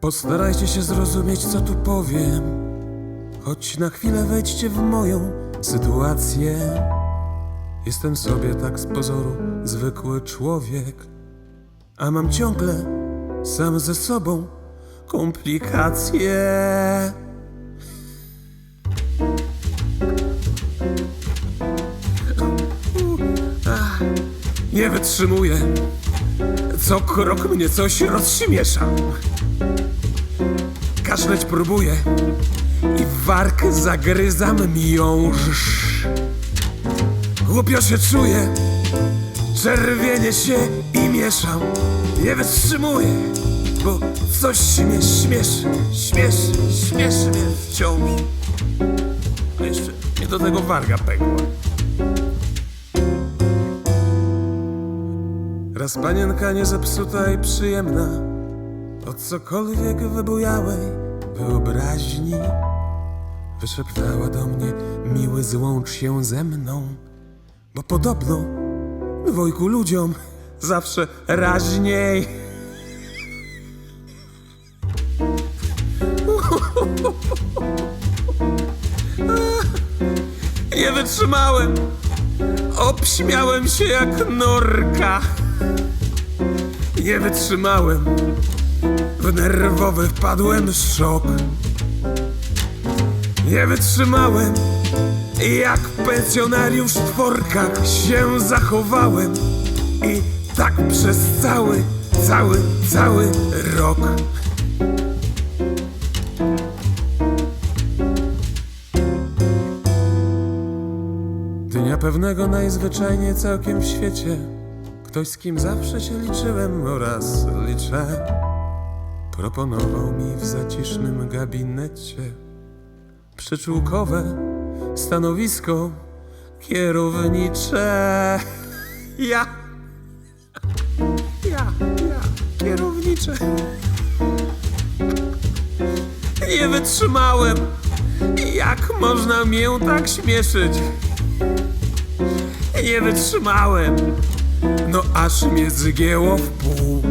Postarajcie się zrozumieć, co tu powiem. Choć na chwilę wejdźcie w moją sytuację. Jestem sobie tak z pozoru zwykły człowiek, a mam ciągle sam ze sobą komplikacje. Nie wytrzymuję. Co krok mnie coś rozśmiesza. Kaszleć próbuję i w warkę zagryzam miąższ. Głupio się czuję, czerwienie się i mieszam. Nie wytrzymuję, bo coś mnie śmieszy, śmieszy, śmieszy mnie wciąż. A jeszcze nie do tego warga pękła. Raz panienka niezepsuta i przyjemna Od cokolwiek wybujałej wyobraźni Wyszeptała do mnie Miły złącz się ze mną. Bo podobno dwojgu ludziom zawsze raźniej. Nie wytrzymałem. Obśmiałem się jak norka. Nie wytrzymałem W nerwowy wpadłem szok. Nie wytrzymałem. Jak pensjonariusz w tworkach się zachowałem. I tak przez cały, cały, cały rok. Dnia pewnego najzwyczajniej całkiem w świecie. Ktoś z kim zawsze się liczyłem oraz liczę Proponował mi w zacisznym gabinecie Przyczółkowe stanowisko kierownicze. Ja! Ja, ja, kierownicze. Nie wytrzymałem. Jak można mię tak śmieszyć? Nie wytrzymałem. No aż mnie zgięło w pół.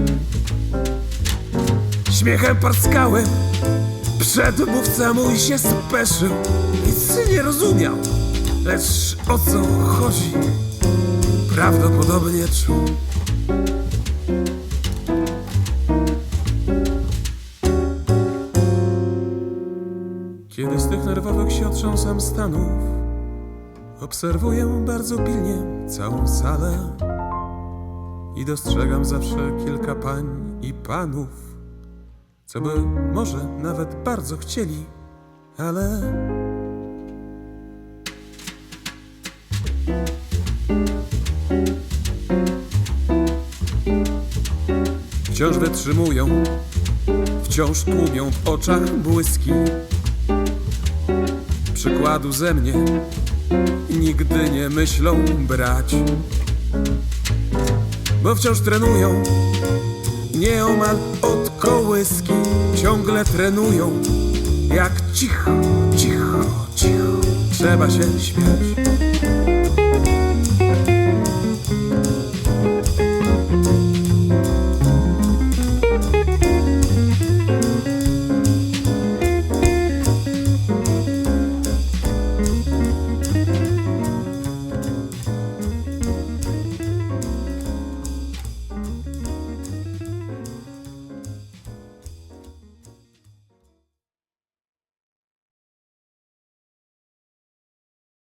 Śmiechem parskałem. Przedmówca mój się speszył. Nic nie rozumiał. Lecz o co chodzi? Prawdopodobnie czuł. Kiedy z tych nerwowych się otrząsam stanów Obserwuję bardzo pilnie całą salę i dostrzegam zawsze kilka pań i panów, co by może nawet bardzo chcieli, ale wciąż wytrzymują, wciąż tłumią w oczach błyski. Przykładu ze mnie nigdy nie myślą brać. Bo wciąż trenują, nieomal od kołyski, ciągle trenują, jak cicho, cicho, cicho, trzeba się śmiać.